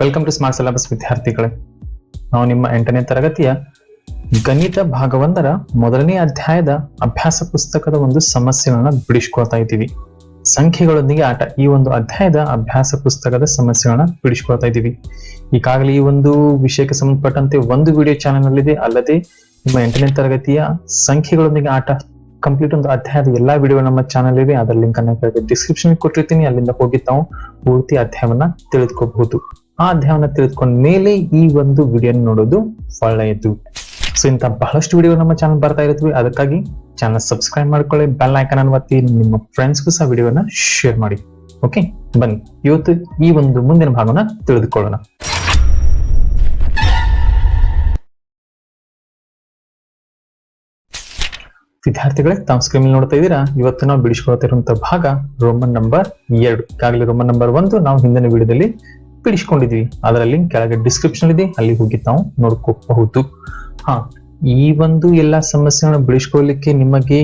Welcome to smart syllabus ವಿದ್ಯಾರ್ಥಿಗಳೇ. ನಾವು ನಿಮ್ಮ ಎಂಟನೇ ತರಗತಿಯ ಗಣಿತ ಭಾಗವೊಂದರ ಮೊದಲನೇ ಅಧ್ಯಾಯದ ಅಭ್ಯಾಸ ಪುಸ್ತಕದ ಒಂದು ಸಮಸ್ಯೆಗಳನ್ನ ಬಿಡಿಸ್ಕೊಳ್ತಾ ಇದ್ದೀವಿ. ಸಂಖ್ಯೆಗಳೊಂದಿಗೆ ಆಟ, ಈ ಒಂದು ಅಧ್ಯಾಯದ ಅಭ್ಯಾಸ ಪುಸ್ತಕದ ಸಮಸ್ಯೆಗಳನ್ನ ಬಿಡಿಸ್ಕೊಳ್ತಾ ಇದ್ದೀವಿ. ಈಗಾಗಲೇ ಈ ಒಂದು ವಿಷಯಕ್ಕೆ ಸಂಬಂಧಪಟ್ಟಂತೆ ಒಂದು ವಿಡಿಯೋ ಚಾನೆಲ್ ಇದೆ ಅಲ್ಲದೆ ನಿಮ್ಮ ಎಂಟನೇ ತರಗತಿಯ ಸಂಖ್ಯೆಗಳೊಂದಿಗೆ ಆಟ, ಕಂಪ್ಲೀಟ್ ಒಂದು ಅಧ್ಯಾಯದ ಎಲ್ಲಾ ವಿಡಿಯೋ ನಮ್ಮ ಚಾನಲ್ ಇದೆ ಅದರ ಲಿಂಕ್ ಅನ್ನ ಡಿಸ್ಕ್ರಿಪ್ಷನ್ ಕೊಟ್ಟಿರ್ತೀನಿ. ಅಲ್ಲಿಂದ ಹೋಗಿ ತಾವು ಪೂರ್ತಿ ಅಧ್ಯಾಯವನ್ನ ತಿಳಿದುಕೋಬಹುದು ಆ ಧ್ಯಾನ ತಿಳಿದುಕೊಂಡ ಮೇಲೆ ಈ ಒಂದು ವಿಡಿಯೋ ನೋಡೋದು ಒಳ್ಳೆಯದು. ಸೊ ಇಂಥ ಬಹಳಷ್ಟು ವಿಡಿಯೋ ನಮ್ಮ ಚಾನಲ್ ಬರ್ತಾ ಇರುತ್ತವೆ. ಅದಕ್ಕಾಗಿ ಚಾನಲ್ ಸಬ್ಸ್ಕ್ರೈಬ್ ಮಾಡ್ಕೊಳ್ಳಿ ಬೆಲ್ ಐಕನ್ ಅನ್ನು ಒತ್ತಿ, ನಿಮ್ಮ ಫ್ರೆಂಡ್ಸ್ಗೂ ಸಹ ವಿಡಿಯೋನ ಶೇರ್ ಮಾಡಿ. ಓಕೆ ಬನ್ನಿ, ಇವತ್ತು ಈ ಒಂದು ಮುಂದಿನ ಭಾಗವನ್ನ ತಿಳಿದುಕೊಳ್ಳೋಣ. ವಿದ್ಯಾರ್ಥಿಗಳೇ ತಾವು ಸ್ಕ್ರೀನ್ ನೋಡ್ತಾ ಇದ್ದೀರಾ? ಇವತ್ತು ನಾವು ಬಿಡಿಸ್ಕೊಳ್ತಿರುವಂತಹ ಭಾಗ ರೋಮನ್ ನಂಬರ್ ಎರಡು. ಈಗಾಗಲೇ ರೋಮನ್ ನಂಬರ್ ಒಂದು. ನಾವು ಹಿಂದಿನ ವಿಡಿಯೋದಲ್ಲಿ ಬಿಡಿಸ್ಕೊಂಡಿದ್ವಿ ಅದರ ಲಿಂಕ್ ಕೆಳಗೆ ಡಿಸ್ಕ್ರಿಪ್ಷನ್ ಇದೆ, ಅಲ್ಲಿ ಹೋಗಿ ನಾವು ನೋಡ್ಕೋಬಹುದು. ಹಾ, ಈ ಒಂದು ಎಲ್ಲಾ ಸಮಸ್ಯೆಗಳನ್ನು ಬಿಡಿಸ್ಕೊಳ್ಳಿಕ್ಕೆ ನಿಮಗೆ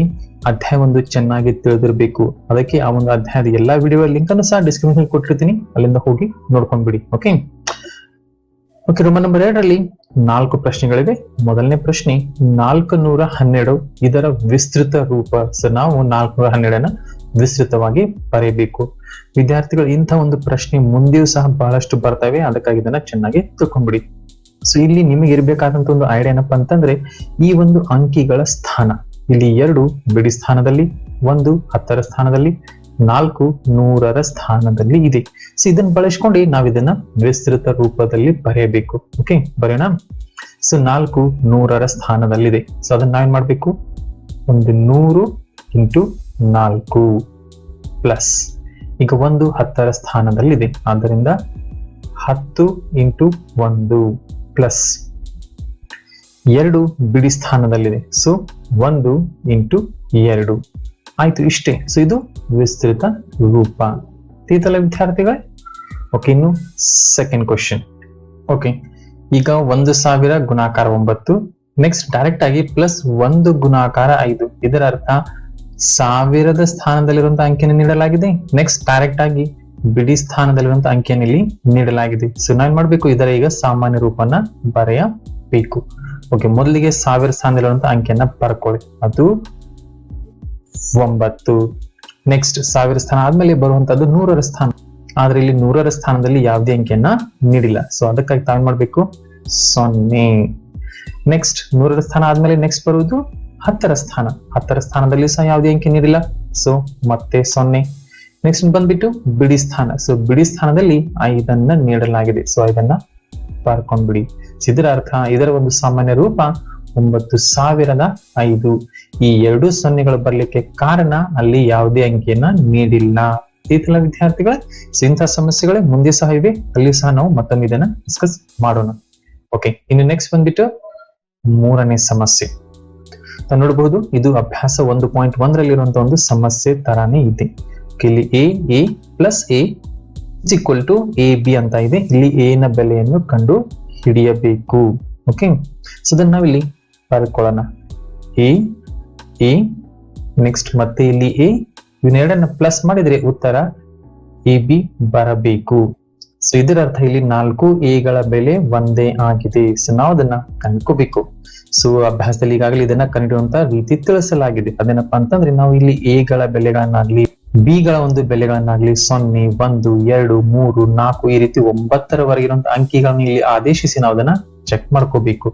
ಅಧ್ಯಾಯ ಒಂದು ಚೆನ್ನಾಗಿ ತಿಳಿದಿರಬೇಕು. ಅದಕ್ಕೆ ಆ ಒಂದು ಅಧ್ಯಾಯದ ಎಲ್ಲಾ ವಿಡಿಯೋ ಲಿಂಕ್ ಅನ್ನು ಸಹ ಡಿಸ್ಕ್ರಿಪ್ಷನ್ ಕೊಟ್ಟಿರ್ತೀನಿ. ಅಲ್ಲಿಂದ ಹೋಗಿ ನೋಡ್ಕೊಂಡ್ಬಿಡಿ ಓಕೆ ಓಕೆ ರೋಮನ್ ನಂಬರ್ ಎರಡರಲ್ಲಿ ನಾಲ್ಕು ಪ್ರಶ್ನೆಗಳಿವೆ. ಮೊದಲನೇ ಪ್ರಶ್ನೆ ನಾಲ್ಕು ನೂರ ಹನ್ನೆರಡು ಇದರ ವಿಸ್ತೃತ ರೂಪ. ಸೊ ನಾವು ನಾಲ್ಕು ನೂರ ಹನ್ನೆರಡನ್ನ ವಿಸ್ತೃತವಾಗಿ ಬರೆಯಬೇಕು ವಿದ್ಯಾರ್ಥಿಗಳು ಇಂಥ ಒಂದು ಪ್ರಶ್ನೆ ಮುಂದೆಯೂ ಸಹ ಬಹಳಷ್ಟು ಬರ್ತವೆ. ಅದಕ್ಕಾಗಿ ಇದನ್ನ ಚೆನ್ನಾಗಿ ತಿಳ್ಕೊಂಡ್ಬಿಡಿ ಸೊ ಇಲ್ಲಿ ನಿಮಗೆ ಇರಬೇಕಾದಂತ ಒಂದು ಐಡಿಯಾ ಏನಪ್ಪಾ ಅಂತಂದ್ರೆ, ಈ ಒಂದು ಅಂಕಿಗಳ ಸ್ಥಾನ. ಇಲ್ಲಿ ಎರಡು ಬಿಡಿ ಸ್ಥಾನದಲ್ಲಿ, ಒಂದು ಹತ್ತರ ಸ್ಥಾನದಲ್ಲಿ, ನಾಲ್ಕು ನೂರರ ಸ್ಥಾನದಲ್ಲಿ ಇದೆ. ಸೊ ಇದನ್ನ ಬಳಸ್ಕೊಂಡು ನಾವು ಇದನ್ನ ವಿಸ್ತೃತ ರೂಪದಲ್ಲಿ ಬರೆಯಬೇಕು. ಓಕೆ ಬರೆಯೋಣ. ಸೊ ನಾಲ್ಕು ನೂರರ ಸ್ಥಾನದಲ್ಲಿದೆ. ಸೊ ಅದನ್ನ ನಾವೇನ್ ಮಾಡ್ಬೇಕು? ಒಂದು ನೂರು ಇಂಟು ನಾಲ್ಕು ಪ್ಲಸ್. ಈಗ ಒಂದು ಹತ್ತರ ಸ್ಥಾನದಲ್ಲಿದೆ. ಆದ್ದರಿಂದ ಹತ್ತು ಇಂಟು ಒಂದು ಪ್ಲಸ್ ಎರಡು ಬಿಡಿ ಸ್ಥಾನದಲ್ಲಿದೆ. ಸೊ, ಒಂದು ಇಂಟು ಎರಡು. ಆಯ್ತು, ಇಷ್ಟೇ. ಸೊ, ಇದು ವಿಸ್ತೃತ ರೂಪ. ತೀತಲ ವಿದ್ಯಾರ್ಥಿಗಳೇ? ಓಕೆ ಇನ್ನು ಸೆಕೆಂಡ್ ಕ್ವಶನ್ ಓಕೆ ಈಗ ಒಂದು ಸಾವಿರ ಗುಣಾಕಾರ ಒಂಬತ್ತು. ನೆಕ್ಸ್ಟ್ ಡೈರೆಕ್ಟ್ ಆಗಿ ಪ್ಲಸ್ ಒಂದು ಗುಣಾಕಾರ ಐದು. ಇದರ ಅರ್ಥ ಸಾವಿರದ ಸ್ಥಾನದಲ್ಲಿರುವಂತಹ ಅಂಕಿಯನ್ನು ನೀಡಲಾಗಿದೆ. ನೆಕ್ಸ್ಟ್ ಡೈರೆಕ್ಟ್ ಆಗಿ ಬಿಡಿ ಸ್ಥಾನದಲ್ಲಿರುವಂತಹ ಅಂಕಿಯನ್ನು ಇಲ್ಲಿ ನೀಡಲಾಗಿದೆ. ಸೊ ನಾವೇನ್ ಮಾಡಬೇಕು? ಇದರ ಈಗ ಸಾಮಾನ್ಯ ರೂಪನ ಬರೆಯಬೇಕು. ಓಕೆ ಮೊದಲಿಗೆ ಸಾವಿರ ಸ್ಥಾನದಲ್ಲಿರುವಂತಹ ಅಂಕಿಯನ್ನ ಬರ್ಕೊಳ್ಳಿ. ಅದು ಒಂಬತ್ತು. ನೆಕ್ಸ್ಟ್ ಸಾವಿರ ಸ್ಥಾನ ಆದ್ಮೇಲೆ ಬರುವಂತದ್ದು ನೂರರ ಸ್ಥಾನ. ಆದ್ರೆ ಇಲ್ಲಿ ನೂರರ ಸ್ಥಾನದಲ್ಲಿ ಯಾವುದೇ ಅಂಕಿಯನ್ನ ನೀಡಿಲ್ಲ. ಸೊ ಅದಕ್ಕಾಗಿ ತಾವೇನ್ ಮಾಡ್ಬೇಕು? ಸೊನ್ನೆ. ನೆಕ್ಸ್ಟ್ ನೂರರ ಸ್ಥಾನ ಆದ್ಮೇಲೆ ನೆಕ್ಸ್ಟ್ ಬರುವುದು ಹತ್ತರ ಸ್ಥಾನ. ಹತ್ತರ ಸ್ಥಾನದಲ್ಲಿ ಸಹ ಯಾವುದೇ ಅಂಕಿ ನೀಡಿಲ್ಲ. ಸೊ ಮತ್ತೆ ಸೊನ್ನೆ. ನೆಕ್ಸ್ಟ್ ಬಂದ್ಬಿಟ್ಟು ಬಿಡಿ ಸ್ಥಾನ. ಸೊ ಬಿಡಿ ಸ್ಥಾನದಲ್ಲಿ ಐದನ್ನ ನೀಡಲಾಗಿದೆ. ಸೊ ಐದನ್ನ ಬರ್ಕೊಂಡ್ಬಿಡಿ ಇದರ ಅರ್ಥ ಇದರ ಒಂದು ಸಾಮಾನ್ಯ ರೂಪ ಒಂಬತ್ತು ಸಾವಿರದ ಐದು. ಈ ಎರಡು ಸೊನ್ನೆಗಳು ಬರ್ಲಿಕ್ಕೆ ಕಾರಣ ಅಲ್ಲಿ ಯಾವುದೇ ಅಂಕಿಯನ್ನ ನೀಡಿಲ್ಲ. ಇತಿಲ ವಿದ್ಯಾರ್ಥಿಗಳ? ಇಂಥ ಸಮಸ್ಯೆಗಳೇ ಮುಂದೆ ಸಹ ಇವೆ. ಅಲ್ಲಿ ಸಹ ನಾವು ಮತ್ತೊಮ್ಮೆ ಇದನ್ನ ಡಿಸ್ಕಸ್ ಮಾಡೋಣ. ಓಕೆ ಇನ್ನು ನೆಕ್ಸ್ಟ್ ಬಂದ್ಬಿಟ್ಟು ಮೂರನೇ ಸಮಸ್ಯೆ. ನೋಡಬಹುದು ಇದು ಅಭ್ಯಾಸ ಒಂದು ಪಾಯಿಂಟ್ ಒಂದರಲ್ಲಿರುವಂತಹ ಒಂದು ಸಮಸ್ಯೆ ತರಾನೇ ಇದೆ. ಇಲ್ಲಿ A A plus A equal to A B ಅಂತ ಇದೆ. ಇಲ್ಲಿ ಎ ನ ಬೆಲೆಯನ್ನು ಕಂಡು ಹಿಡಿಯಬೇಕು. ಓಕೆ ಸೊ ಅದನ್ನ ನಾವಿಲ್ಲಿ ಬರ್ಕೊಳ್ಳೋಣ ಎ ಎ ನೆಕ್ಸ್ಟ್ ಮತ್ತೆ ಇಲ್ಲಿ ಎ ಇವನ್ನೆರಡನ್ನ ಪ್ಲಸ್ ಮಾಡಿದ್ರೆ ಉತ್ತರ ಎ ಬಿ ಬರಬೇಕು. ಸೊ ಇದರ ಅರ್ಥ ಇಲ್ಲಿ ನಾಲ್ಕು ಎಗಳ ಬೆಲೆ ಒಂದೇ ಆಗಿದೆ. ಸೊ ನಾವು ಅದನ್ನ ಕಂಡ್ಕೋಬೇಕು ಸೊ ಅಭ್ಯಾಸದಲ್ಲಿ ಈಗಾಗಲೇ ಇದನ್ನ ಕಂಡಿಡುವಂತ ರೀತಿ ತಿಳಿಸಲಾಗಿದೆ. ಅದೇನಪ್ಪಾ ಅಂತಂದ್ರೆ, ನಾವು ಇಲ್ಲಿ ಎಗಳ ಬೆಲೆಗಳನ್ನಾಗ್ಲಿ, ಬಿಗಳ ಒಂದು ಬೆಲೆಗಳನ್ನಾಗ್ಲಿ ಸೊನ್ನೆ, ಒಂದು, ಎರಡು, ಮೂರು, ನಾಲ್ಕು ಈ ರೀತಿ ಒಂಬತ್ತರವರೆಗೆ ಇರುವಂತ ಅಂಕಿಗಳನ್ನ ಇಲ್ಲಿ ಆದೇಶಿಸಿ ನಾವು ಅದನ್ನ ಚೆಕ್ ಮಾಡ್ಕೋಬೇಕು.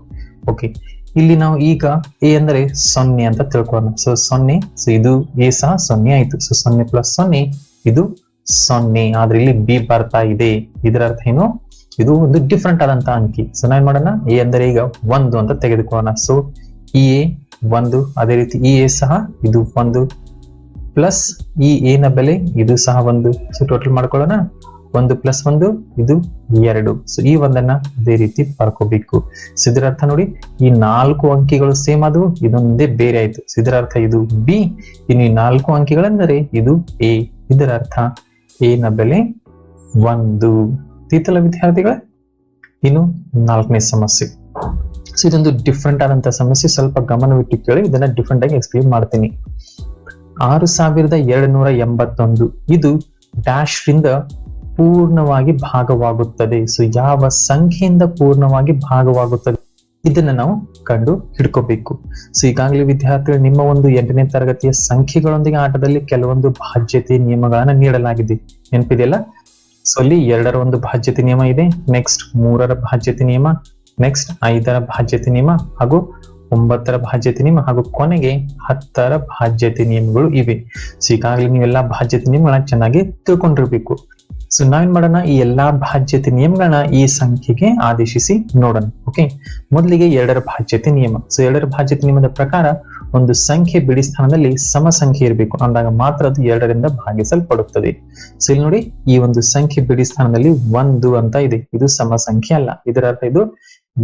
ಓಕೆ ಇಲ್ಲಿ ನಾವು ಈಗ ಎ ಅಂದ್ರೆ ಸೊನ್ನೆ ಅಂತ ತಿಳ್ಕೊಳ್ಳೋಣ. ಸೊ ಸೊನ್ನೆ ಸೊ ಇದು ಎ ಸಹ ಸೊನ್ನೆ ಆಯ್ತು. ಸೊ ಸೊನ್ನೆ ಪ್ಲಸ್ ಸೊನ್ನೆ, ಇದು ಸೊನ್ನೆ, ಆದ್ರೆ ಇಲ್ಲಿ ಬಿ ಬರ್ತಾ ಇದೆ. ಇದರ ಅರ್ಥ ಏನು? ಇದು ಒಂದು ಡಿಫ್ರೆಂಟ್ ಆದಂತ ಅಂಕಿ. ಸೊ ನಾವೇನ್ ಮಾಡೋಣ? ಎ ಅಂದರೆ ಈಗ ಒಂದು ಅಂತ ತೆಗೆದುಕೊಳ್ಳೋಣ. ಸೊ ಇ ಎ ಒಂದು, ಅದೇ ರೀತಿ ಇ ಎ ಸಹ ಇದು ಒಂದು, ಪ್ಲಸ್ ಈ ಎ ನ ಬೆಲೆ ಇದು ಸಹ ಒಂದು. ಸೊ ಟೋಟಲ್ ಮಾಡ್ಕೊಳ್ಳೋಣ. ಒಂದು ಪ್ಲಸ್ ಒಂದು, ಇದು ಎರಡು. ಸೊ ಈ ಒಂದನ್ನ ಅದೇ ರೀತಿ ಬರ್ಕೋಬೇಕು. ಸೊ ಇದರ ಅರ್ಥ ನೋಡಿ. ಈ ನಾಲ್ಕು ಅಂಕಿಗಳು ಸೇಮ್ ಅದು ಇದೊಂದೇ ಬೇರೆ ಆಯ್ತು. ಸೊ ಇದರ ಅರ್ಥ ಇದು ಬಿ, ಇನ್ನು ಈ ನಾಲ್ಕು ಅಂಕಿಗಳೆಂದರೆ ಇದು ಎ. ಇದರ ಅರ್ಥ. ಎ ನ ಬೆಲೆ ಒಂದು ತೀತಲ ವಿದ್ಯಾರ್ಥಿಗಳ? ಇನ್ನು ನಾಲ್ಕನೇ ಸಮಸ್ಯೆ. ಸೊ ಇದೊಂದು ಡಿಫ್ರೆಂಟ್ ಆದಂತ ಸಮಸ್ಯೆ. ಸ್ವಲ್ಪ ಗಮನವಿಟ್ಟು ಕೇಳಿ ಇದನ್ನ ಡಿಫ್ರೆಂಟ್ ಆಗಿ ಎಕ್ಸ್ಪ್ಲೇನ್ ಮಾಡ್ತೀನಿ. ಆರು ಸಾವಿರದ ಎರಡು ನೂರ ಎಂಬತ್ತೊಂದು. ಇದು ಡ್ಯಾಶ್ ರಿಂದ ಪೂರ್ಣವಾಗಿ ಭಾಗವಾಗುತ್ತದೆ. ಸೊ ಯಾವ ಸಂಖ್ಯೆಯಿಂದ ಪೂರ್ಣವಾಗಿ ಭಾಗವಾಗುತ್ತದೆ? ಇದನ್ನ ನಾವು ಕಂಡು ಹಿಡ್ಕೋಬೇಕು. ಸೊ ಈಗಾಗಲೇ ವಿದ್ಯಾರ್ಥಿಗಳು ನಿಮ್ಮ ಒಂದು ಎಂಟನೇ ತರಗತಿಯ ಸಂಖ್ಯೆಗಳೊಂದಿಗೆ ಆಟದಲ್ಲಿ ಕೆಲವೊಂದು ಬಾಧ್ಯತೆ ನಿಯಮಗಳನ್ನ ನೀಡಲಾಗಿದೆ. ನೆನಪಿದೆಯಲ್ಲ ಸೊ ಅಲ್ಲಿ ಎರಡರ ಒಂದು ಬಾಧ್ಯತೆ ನಿಯಮ ಇದೆ. ನೆಕ್ಸ್ಟ್ ಮೂರರ ಬಾಧ್ಯತೆ ನಿಯಮ ನೆಕ್ಸ್ಟ್ ಐದರ ಬಾಧ್ಯತೆ ನಿಯಮ ಹಾಗೂ ಒಂಬತ್ತರ ಬಾಧ್ಯತೆ ನಿಯಮ ಹಾಗೂ ಕೊನೆಗೆ ಹತ್ತರ ಬಾಧ್ಯತೆ ನಿಯಮಗಳು ಇವೆ. ಸೊ ಈಗಾಗಲೇ ನೀವೆಲ್ಲ ಬಾಧ್ಯತೆ ನಿಯಮಗಳನ್ನ ಚೆನ್ನಾಗಿ ತಿಳ್ಕೊಂಡಿರ್ಬೇಕು. ಸೊ ನಾವೇನ್ ಮಾಡೋಣ ಈ ಎಲ್ಲಾ ಭಾಜ್ಯತೆ ನಿಯಮಗಳನ್ನ ಈ ಸಂಖ್ಯೆಗೆ ಆದೇಶಿಸಿ ನೋಡೋಣ ಓಕೆ ಮೊದಲಿಗೆ ಎರಡರ ಭಾಜ್ಯತೆ ನಿಯಮ. ಸೊ ಎರಡರ ಭಾಜ್ಯತೆ ನಿಯಮದ ಪ್ರಕಾರ ಒಂದು ಸಂಖ್ಯೆ ಬಿಡಿ ಸ್ಥಾನದಲ್ಲಿ ಸಮ ಸಂಖ್ಯೆ ಇರಬೇಕು. ಅಂದಾಗ ಮಾತ್ರ ಅದು ಎರಡರಿಂದ ಭಾಗಿಸಲ್ಪಡುತ್ತದೆ. ಸೊ ಇಲ್ಲಿ ನೋಡಿ, ಈ ಒಂದು ಸಂಖ್ಯೆ ಬಿಡಿ ಸ್ಥಾನದಲ್ಲಿ ಒಂದು ಅಂತ ಇದೆ. ಇದು ಸಮ ಸಂಖ್ಯೆ ಅಲ್ಲ. ಇದರ ಅರ್ಥ ಇದು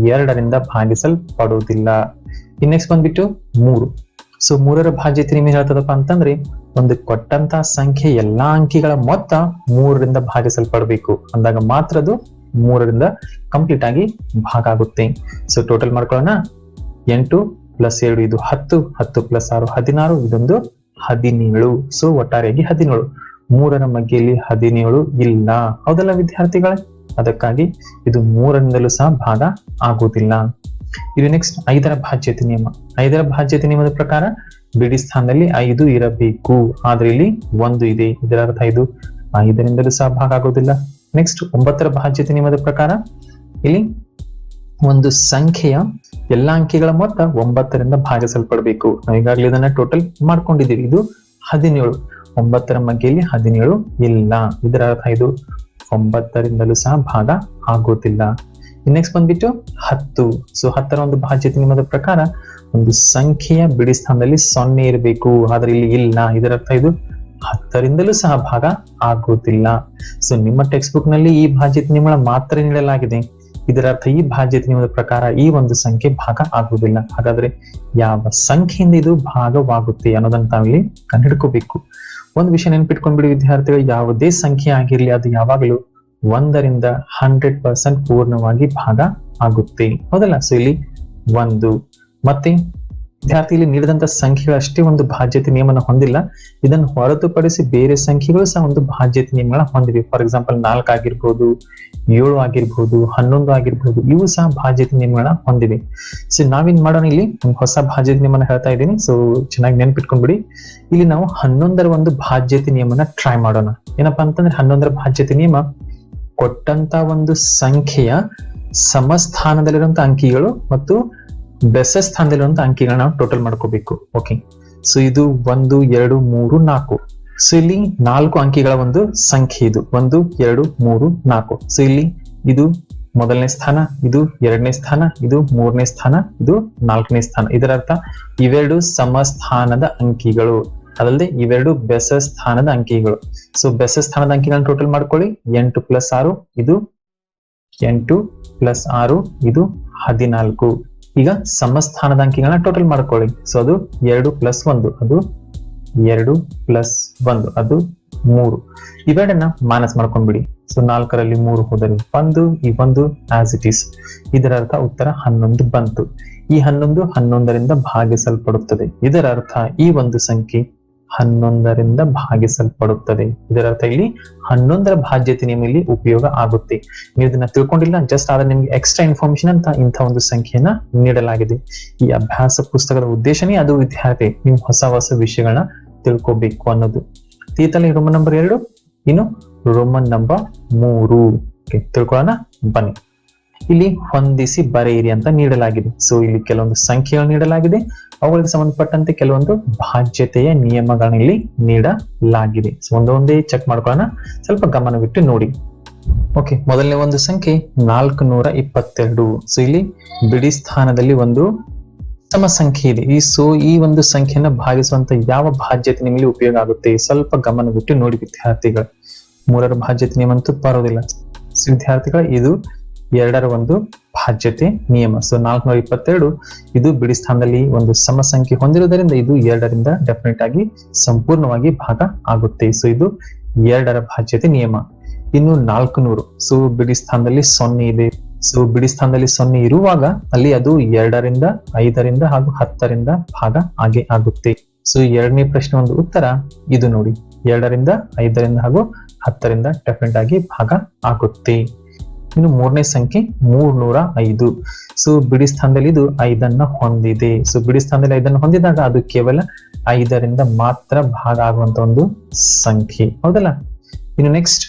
ಎರಡರಿಂದ ಭಾಗಿಸಲ್ಪಡುವುದಿಲ್ಲ. ಇನ್ ನೆಕ್ಸ್ಟ್ ಬಂದ್ಬಿಟ್ಟು ಮೂರು. ಸೊ ಮೂರರ ಬಾಧ್ಯತೆ ನಿಯಮ ಹೇಳ್ತದಪ್ಪ ಅಂತಂದ್ರೆ, ಒಂದು ಕೊಟ್ಟಂತ ಸಂಖ್ಯೆ ಎಲ್ಲಾ ಅಂಕಿಗಳ ಮೊತ್ತ ಮೂರರಿಂದ ಭಾಗಿಸಲ್ಪಡಬೇಕು. ಅಂದಾಗ ಮಾತ್ರ ಅದು ಮೂರರಿಂದ ಕಂಪ್ಲೀಟ್ ಆಗಿ ಭಾಗ ಆಗುತ್ತೆ ಸೊ ಟೋಟಲ್ ಮಾಡ್ಕೊಳ್ಳೋಣ. ಎಂಟು ಪ್ಲಸ್ ಎರಡು ಇದು ಹತ್ತು ಹತ್ತು ಪ್ಲಸ್ ಆರು ಹದಿನಾರು, ಇದೊಂದು ಹದಿನೇಳು. ಸೊ ಒಟ್ಟಾರೆಯಾಗಿ ಹದಿನೇಳು. ಮೂರರ ಮಗ್ಗೆಯಲ್ಲಿ ಹದಿನೇಳು ಇಲ್ಲ. ಹೌದಲ್ಲ ವಿದ್ಯಾರ್ಥಿಗಳೇ? ಅದಕ್ಕಾಗಿ ಇದು ಮೂರರಿಂದಲೂ ಸಹ ಭಾಗ ಆಗುವುದಿಲ್ಲ. ಇದು ನೆಕ್ಸ್ಟ್ ಐದರ ಬಾಧ್ಯತೆ ನಿಯಮ. ಐದರ ಬಾಧ್ಯತೆ ನಿಯಮದ ಪ್ರಕಾರ ಬಿಡಿ ಸ್ಥಾನದಲ್ಲಿ ಐದು ಇರಬೇಕು. ಆದ್ರೆ ಇಲ್ಲಿ ಒಂದು ಇದೆ. ಇದರ ಅರ್ಥ ಇದು. ಐದರಿಂದಲೂ ಸಹ ಭಾಗ ಆಗೋದಿಲ್ಲ. ನೆಕ್ಸ್ಟ್ ಒಂಬತ್ತರ ಬಾಧ್ಯತೆ ನಿಯಮದ ಪ್ರಕಾರ ಇಲ್ಲಿ ಒಂದು ಸಂಖ್ಯೆಯ ಎಲ್ಲಾ ಅಂಕಿಗಳ ಮೊತ್ತ ಒಂಬತ್ತರಿಂದ ಭಾಗಿಸಲ್ಪಡಬೇಕು. ನಾವು ಈಗಾಗಲೇ ಇದನ್ನ ಟೋಟಲ್ ಮಾಡ್ಕೊಂಡಿದ್ದೀವಿ. ಇದು ಹದಿನೇಳು. ಒಂಬತ್ತರ ಮಧ್ಯೆಯಲ್ಲಿ ಹದಿನೇಳು ಇಲ್ಲ. ಇದರ ಅರ್ಥ ಇದು. ಒಂಬತ್ತರಿಂದಲೂ ಸಹ ಭಾಗ ಆಗೋದಿಲ್ಲ. ನೆಕ್ಸ್ಟ್ ಬಂದ್ಬಿಟ್ಟು ಹತ್ತು. ಸೊ ಹತ್ತರ ಒಂದು ಬಾಧ್ಯತೆ ನಿಯಮದ ಪ್ರಕಾರ ಒಂದು ಸಂಖ್ಯೆಯ ಬಿಡಿ ಸ್ಥಾನದಲ್ಲಿ ಸೊನ್ನೆ ಇರಬೇಕು. ಆದ್ರೆ ಇಲ್ಲಿ ಇಲ್ಲ. ಇದರ ಅರ್ಥ ಇದು ಹತ್ತರಿಂದಲೂ ಸಹ ಭಾಗ ಆಗುವುದಿಲ್ಲ ಸೊ ನಿಮ್ಮ ಟೆಕ್ಸ್ಟ್ ಬುಕ್ನಲ್ಲಿ ಈ ಬಾಧ್ಯತೆ ನಿಯಮ ಮಾತ್ರ ನೀಡಲಾಗಿದೆ. ಇದರ ಅರ್ಥ ಈ ಬಾಧ್ಯತೆ ನಿಯಮದ ಪ್ರಕಾರ ಈ ಒಂದು ಸಂಖ್ಯೆ ಭಾಗ ಆಗುವುದಿಲ್ಲ ಹಾಗಾದ್ರೆ ಯಾವ ಸಂಖ್ಯೆಯಿಂದ ಇದು ಭಾಗವಾಗುತ್ತೆ ಅನ್ನೋದನ್ನ ತಾವಿಲ್ಲಿ ಕಂಡುಹಿಡ್ಕೋಬೇಕು. ಒಂದು ವಿಷಯ ನೆನ್ಪಿಟ್ಕೊಂಡ್ಬಿಡಿ ವಿದ್ಯಾರ್ಥಿಗಳು, ಯಾವುದೇ ಸಂಖ್ಯೆ ಆಗಿರ್ಲಿ, ಅದು ಯಾವಾಗಲೂ ಒಂದರಿಂದ ಹಂಡ್ರೆಡ್ ಪರ್ಸೆಂಟ್ ಪೂರ್ಣವಾಗಿ ಭಾಗ ಆಗುತ್ತೆ. ಹೌದಲ್ಲ ಸೊ ಇಲ್ಲಿ ಒಂದು. ಮತ್ತೆ ವಿದ್ಯಾರ್ಥಿ ಇಲ್ಲಿ ನೀಡಿದಂತ ಸಂಖ್ಯೆಗಳು ಅಷ್ಟೇ ಒಂದು ಬಾಧ್ಯತೆ ನಿಯಮನ ಹೊಂದಿಲ್ಲ. ಇದನ್ನು ಹೊರತುಪಡಿಸಿ ಬೇರೆ ಸಂಖ್ಯೆಗಳು ಸಹ ಒಂದು ಬಾಧ್ಯತೆ ನಿಯಮಗಳ ಹೊಂದಿವೆ. ಫಾರ್ ಎಕ್ಸಾಂಪಲ್ ನಾಲ್ಕು ಆಗಿರ್ಬೋದು, ಏಳು ಆಗಿರ್ಬೋದು, ಹನ್ನೊಂದು ಆಗಿರ್ಬೋದು, ಇವು ಸಹ ಬಾಧ್ಯತೆ ನಿಯಮಗಳನ್ನ ಹೊಂದಿವೆ. ಸೊ ನಾವೇನ್ ಮಾಡೋಣ ಇಲ್ಲಿ? ಹೊಸ ಬಾಧ್ಯತೆ ನಿಯಮನ ಹೇಳ್ತಾ ಇದ್ದೀನಿ. ಸೊ ಚೆನ್ನಾಗಿ ನೆನ್ಪಿಟ್ಕೊಂಡ್ಬಿಡಿ. ಇಲ್ಲಿ ನಾವು ಹನ್ನೊಂದರ ಒಂದು ಬಾಧ್ಯತೆ ನಿಯಮನ ಟ್ರೈ ಮಾಡೋಣ. ಏನಪ್ಪಾ ಅಂತಂದ್ರೆ ಹನ್ನೊಂದರ ಬಾಧ್ಯತೆ ನಿಯಮ ಕೊಟ್ಟಂತ ಒಂದು ಸಂಖ್ಯೆಯ ಸಮಸ್ಥಾನದಲ್ಲಿರುವಂತಹ ಅಂಕಿಗಳು ಮತ್ತು ಬೆಸ ಸ್ಥಾನದಲ್ಲಿರುವಂತಹ ಅಂಕಿಗಳನ್ನ ಟೋಟಲ್ ಮಾಡ್ಕೋಬೇಕು. ಓಕೆ ಸೊ ಇದು ಒಂದು, ಎರಡು, ಮೂರು, ನಾಲ್ಕು. ಸೊ ಇಲ್ಲಿ ನಾಲ್ಕು ಅಂಕಿಗಳ ಒಂದು ಸಂಖ್ಯೆ ಇದು. ಒಂದು, ಎರಡು, ಮೂರು, ನಾಲ್ಕು. ಸೊ ಇಲ್ಲಿ ಇದು ಮೊದಲನೇ ಸ್ಥಾನ, ಇದು ಎರಡನೇ ಸ್ಥಾನ, ಇದು ಮೂರನೇ ಸ್ಥಾನ, ಇದು ನಾಲ್ಕನೇ ಸ್ಥಾನ. ಇದರ ಅರ್ಥ ಇವೆರಡು ಸಮಸ್ಥಾನದ ಅಂಕಿಗಳು. ಅದಲ್ಲದೆ ಇವೆರಡು ಬೆಸ ಸ್ಥಾನದ ಅಂಕಿಗಳು. ಸೊ ಬೆಸ ಸ್ಥಾನದ ಅಂಕಿಗಳನ್ನ ಟೋಟಲ್ ಮಾಡ್ಕೊಳ್ಳಿ. ಎಂಟು ಪ್ಲಸ್ ಆರು, ಇದು ಎಂಟು ಪ್ಲಸ್ ಆರು, ಇದು ಹದಿನಾಲ್ಕು. ಈಗ ಸಮಸ್ಥಾನದ ಅಂಕಿಗಳನ್ನ ಟೋಟಲ್ ಮಾಡ್ಕೊಳ್ಳಿ. ಸೊ ಅದು ಎರಡು ಪ್ಲಸ್ ಒಂದು, ಅದು ಎರಡು ಪ್ಲಸ್ ಒಂದು, ಅದು ಮೂರು. ಇವೆರಡನ್ನ ಮೈನಸ್ ಮಾಡ್ಕೊಂಡ್ಬಿಡಿ. ಸೊ ನಾಲ್ಕರಲ್ಲಿ ಮೂರು ಹೋದರೆ ಒಂದು, ಈ ಒಂದು ಆಸ್ ಇಟ್ ಈಸ್ ಇದರ ಅರ್ಥ ಉತ್ತರ ಹನ್ನೊಂದು ಬಂತು. ಈ ಹನ್ನೊಂದು ಹನ್ನೊಂದರಿಂದ ಭಾಗಿಸಲ್ಪಡುತ್ತದೆ. ಇದರ ಅರ್ಥ ಈ ಒಂದು ಸಂಖ್ಯೆ ಹನ್ನೊಂದರಿಂದ ಭಾಗಿಸಲ್ಪಡುತ್ತದೆ. ಇದರರ್ಥ ಇಲ್ಲಿ ಹನ್ನೊಂದರ ಬಾಧ್ಯತೆ ಇಲ್ಲಿ ಉಪಯೋಗ ಆಗುತ್ತೆ. ನೀವು ಇದನ್ನ ತಿಳ್ಕೊಂಡಿಲ್ಲ ಜಸ್ಟ್ ಆದ್ರೆ ನಿಮ್ಗೆ ಎಕ್ಸ್ಟ್ರಾ ಇನ್ಫಾರ್ಮೇಶನ್ ಅಂತ ಇಂಥ ಒಂದು ಸಂಖ್ಯೆಯನ್ನ ನೀಡಲಾಗಿದೆ. ಈ ಅಭ್ಯಾಸ ಪುಸ್ತಕದ ಉದ್ದೇಶನೇ ಅದು ವಿದ್ಯಾರ್ಥಿ ನೀವು ಹೊಸ ಹೊಸ ವಿಷಯಗಳನ್ನ ತಿಳ್ಕೊಬೇಕು ಅನ್ನೋದು. ತೀತಲ್ಲಿ ರೋಮನ್ ನಂಬರ್ ಎರಡು, ಇನ್ನು ರೋಮನ್ ನಂಬರ್ ಮೂರು. ತಿಳ್ಕೊಳ್ಳೋಣ, ಬನ್ನಿ. ಇಲ್ಲಿ ಹೊಂದಿಸಿ ಬರೆಯಿರಿ ಅಂತ ನೀಡಲಾಗಿದೆ. ಸೊ ಇಲ್ಲಿ ಕೆಲವೊಂದು ಸಂಖ್ಯೆಗಳು ನೀಡಲಾಗಿದೆ. ಅವುಗಳಿಗೆ ಸಂಬಂಧಪಟ್ಟಂತೆ ಕೆಲವೊಂದು ಬಾಧ್ಯತೆಯ ನಿಯಮಗಳನ್ನ ಇಲ್ಲಿ ನೀಡಲಾಗಿದೆ. ಸೊ ಒಂದೊಂದೇ ಚೆಕ್ ಮಾಡ್ಕೊಳ್ಳೋಣ. ಸ್ವಲ್ಪ ಗಮನವಿಟ್ಟು ನೋಡಿ. ಓಕೆ ಮೊದಲನೇ ಒಂದು ಸಂಖ್ಯೆ ನಾಲ್ಕು ನೂರ ಇಪ್ಪತ್ತೆರಡು ಸೊ ಇಲ್ಲಿ ಬಿಡಿ ಸ್ಥಾನದಲ್ಲಿ ಒಂದು ಸಮ ಸಂಖ್ಯೆ ಇದೆ. ಈ ಸೊ ಈ ಒಂದು ಸಂಖ್ಯೆನ ಭಾಗಿಸುವಂತ ಯಾವ ಬಾಧ್ಯತೆ ನಿಮಗೆ ಉಪಯೋಗ ಆಗುತ್ತೆ? ಸ್ವಲ್ಪ ಗಮನವಿಟ್ಟು ನೋಡಿ, ವಿದ್ಯಾರ್ಥಿಗಳು. ಮೂರರ ಬಾಧ್ಯತೆ ನಿಯಮಂತೂ ಬರೋದಿಲ್ಲ ವಿದ್ಯಾರ್ಥಿಗಳ, ಇದು ಎರಡರ ಒಂದು ಬಾಧ್ಯತೆ ನಿಯಮ. ಸೊ ನಾಲ್ಕುನೂರ ಇಪ್ಪತ್ತೆರಡು ಇದು ಬಿಡಿ ಸ್ಥಾನದಲ್ಲಿ ಒಂದು ಸಮ ಸಂಖ್ಯೆ ಹೊಂದಿರುವುದರಿಂದ ಇದು ಎರಡರಿಂದ ಡೆಫಿನೆಟ್ ಆಗಿ ಸಂಪೂರ್ಣವಾಗಿ ಭಾಗ ಆಗುತ್ತೆ. ಸೊ ಇದು ಎರಡರ ಬಾಧ್ಯತೆ ನಿಯಮ. ಇನ್ನು ನಾಲ್ಕು ನೂರು ಸೊ ಬಿಡಿ ಸ್ಥಾನದಲ್ಲಿ ಸೊನ್ನೆ ಇದೆ. ಸೊ ಬಿಡಿ ಸ್ಥಾನದಲ್ಲಿ ಸೊನ್ನೆ ಇರುವಾಗ ಅಲ್ಲಿ ಅದು ಎರಡರಿಂದ ಐದರಿಂದ ಹಾಗೂ ಹತ್ತರಿಂದ ಭಾಗ ಆಗಿ ಆಗುತ್ತೆ. ಸೊ ಎರಡನೇ ಪ್ರಶ್ನೆ ಒಂದು ಉತ್ತರ. ಇದು ನೋಡಿ. ಎರಡರಿಂದ ಐದರಿಂದ ಹಾಗೂ ಹತ್ತರಿಂದ ಡೆಫಿನೆಟ್ ಆಗಿ ಭಾಗ ಆಗುತ್ತೆ. ಇನ್ನು ಮೂರನೇ ಸಂಖ್ಯೆ ಮೂರ್ನೂರ ಐದು ಸೊ ಬಿಡಿ ಸ್ಥಾನದಲ್ಲಿ ಇದು ಐದನ್ನ ಹೊಂದಿದೆ. ಸೊ ಬಿಡಿ ಸ್ಥಾನದಲ್ಲಿ ಐದನ್ನು ಹೊಂದಿದಾಗ ಅದು ಕೇವಲ ಐದರಿಂದ ಮಾತ್ರ ಭಾಗ ಆಗುವಂತ ಒಂದು ಸಂಖ್ಯೆ. ಹೌದಲ್ಲ? ಇನ್ನು ನೆಕ್ಸ್ಟ್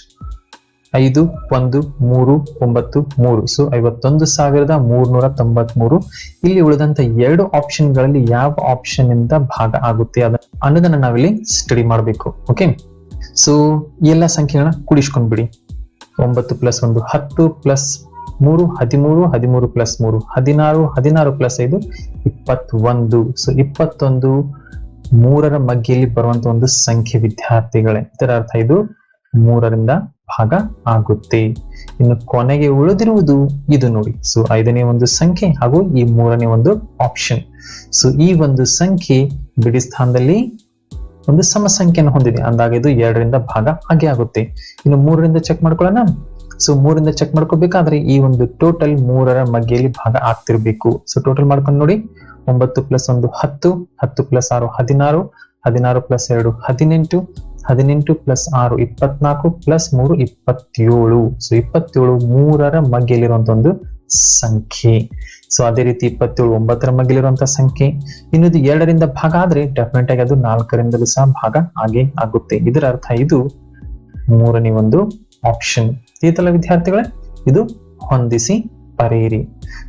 ಐದು, ಒಂದು, ಮೂರು, ಒಂಬತ್ತು, ಮೂರು. ಸೊ ಐವತ್ತೊಂದು ಸಾವಿರದ ಮೂರ್ನೂರ ತೊಂಬತ್ಮೂರು. ಇಲ್ಲಿ ಉಳಿದಂತ ಎರಡು ಆಪ್ಷನ್ಗಳಲ್ಲಿ ಯಾವ ಆಪ್ಷನ್ ಇಂದ ಭಾಗ ಆಗುತ್ತೆ ಅದ ಅನ್ನೋದನ್ನ ನಾವಿಲ್ಲಿ ಸ್ಟಡಿ ಮಾಡಬೇಕು. ಓಕೆ ಸೊ ಎಲ್ಲ ಸಂಖ್ಯೆಗಳನ್ನ ಕೂಡಿಸ್ಕೊಂಡ್ಬಿಡಿ. ಒಂಬತ್ತು ಪ್ಲಸ್ ಒಂದು, ಹತ್ತು ಪ್ಲಸ್ ಮೂರು, ಹದಿಮೂರು ಹದಿಮೂರು ಪ್ಲಸ್ ಮೂರು, ಹದಿನಾರು ಹದಿನಾರು ಪ್ಲಸ್ ಐದು, ಇಪ್ಪತ್ತೊಂದು. ಸೊ ಇಪ್ಪತ್ತೊಂದು, ಮೂರರ ಮಗ್ಗಿಯಲ್ಲಿ ಬರುವಂತ ಒಂದು ಸಂಖ್ಯೆ ವಿದ್ಯಾರ್ಥಿಗಳೇ. ಇದರ ಅರ್ಥ ಇದು ಮೂರರಿಂದ ಭಾಗ ಆಗುತ್ತೆ. ಇನ್ನು ಕೊನೆಗೆ ಉಳಿದಿರುವುದು ಇದು ನೋಡಿ. ಸೊ ಐದನೇ ಒಂದು ಸಂಖ್ಯೆ ಹಾಗೂ ಈ ಮೂರನೇ ಒಂದು ಆಪ್ಷನ್ ಸೊ ಈ ಒಂದು ಸಂಖ್ಯೆ ಬಿಡಿ ಸ್ಥಾನದಲ್ಲಿ ಒಂದು ಸಮ ಸಂಖ್ಯೆಯನ್ನು ಹೊಂದಿದೆ. ಅಂದಾಗ ಇದು ಎರಡರಿಂದ ಭಾಗ ಹಾಗೆ ಆಗುತ್ತೆ. ಇನ್ನು ಮೂರರಿಂದ ಚೆಕ್ ಮಾಡ್ಕೊಳ್ಳೋಣ. ಸೊ ಮೂರಿಂದ ಚೆಕ್ ಮಾಡ್ಕೋಬೇಕಾದ್ರೆ ಈ ಒಂದು ಟೋಟಲ್ ಮೂರರ ಮಗ್ಗೆಯಲ್ಲಿ ಭಾಗ ಆಗ್ತಿರ್ಬೇಕು. ಸೊ ಟೋಟಲ್ ಮಾಡ್ಕೊಂಡು ನೋಡಿ. ಒಂಬತ್ತು ಪ್ಲಸ್ ಒಂದು ಹತ್ತು ಹತ್ತು ಪ್ಲಸ್ ಆರು ಹದಿನಾರು ಹದಿನಾರು ಪ್ಲಸ್ ಎರಡು ಹದಿನೆಂಟು ಹದಿನೆಂಟು ಪ್ಲಸ್ ಆರು ಇಪ್ಪತ್ನಾಲ್ಕು ಪ್ಲಸ್ ಮೂರು ಇಪ್ಪತ್ತೇಳು. ಸೊ ಇಪ್ಪತ್ತೇಳು ಮೂರರ ಮಗ್ಗೆಯಲ್ಲಿರುವಂತ ಒಂದು ಸಂಖ್ಯೆ. ಸೊ ಅದೇ ರೀತಿ ಇಪ್ಪತ್ತೇಳು, ಒಂಬತ್ತರ ಮಗಿಲಿರುವಂತಹ ಸಂಖ್ಯೆ. ಇನ್ನೊಂದು ಎರಡರಿಂದ ಭಾಗ ಆದ್ರೆ ಡೆಫಿನೆಟ್ ಆಗಿ ಅದು ನಾಲ್ಕರಿಂದಲೂ ಸಹ ಭಾಗ ಹಾಗೆ ಆಗುತ್ತೆ. ಇದರ ಅರ್ಥ ಇದು ಮೂರನೇ ಒಂದು ಆಪ್ಷನ್ ಇದೆಲ್ಲ ವಿದ್ಯಾರ್ಥಿಗಳೇ, ಇದು ಹೊಂದಿಸಿ ಪರೆಯಿರಿ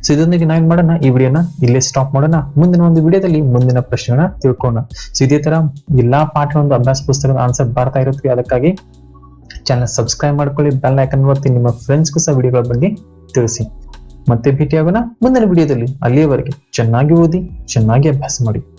ಸೊ ಇದೊಂದಿಗೆ ನಾವೇನ್ ಮಾಡೋಣ? ಈ ವಿಡಿಯೋನ ಇಲ್ಲೇ ಸ್ಟಾಪ್ ಮಾಡೋಣ. ಮುಂದಿನ ಒಂದು ವಿಡಿಯೋದಲ್ಲಿ ಮುಂದಿನ ಪ್ರಶ್ನೆಗಳನ್ನ ತಿಳ್ಕೊಳ್ಳೋಣ. ಸೊ ಇದೇ ತರ ಎಲ್ಲಾ ಪಾಠ ಒಂದು ಅಭ್ಯಾಸ ಪುಸ್ತಕದ ಆನ್ಸರ್ ಬರ್ತಾ ಇರುತ್ತೆ. ಅದಕ್ಕಾಗಿ ಚಾನಲ್ ಸಬ್ಸ್ಕ್ರೈಬ್ ಮಾಡ್ಕೊಳ್ಳಿ ಬೆಲ್ ಐಕನ್ ಒತ್ತಿ ನಿಮ್ಮ ಫ್ರೆಂಡ್ಸ್ಗೂ ಸಹ ವಿಡಿಯೋಗಳ ಬಗ್ಗೆ ತಿಳಿಸಿ. ಮತ್ತೆ ಭೇಟಿಯಾಗೋಣ ಮುಂದಿನ ವಿಡಿಯೋದಲ್ಲಿ. ಅಲ್ಲಿಯವರೆಗೆ ಚೆನ್ನಾಗಿ ಓದಿ ಚೆನ್ನಾಗಿ ಅಭ್ಯಾಸ ಮಾಡಿ.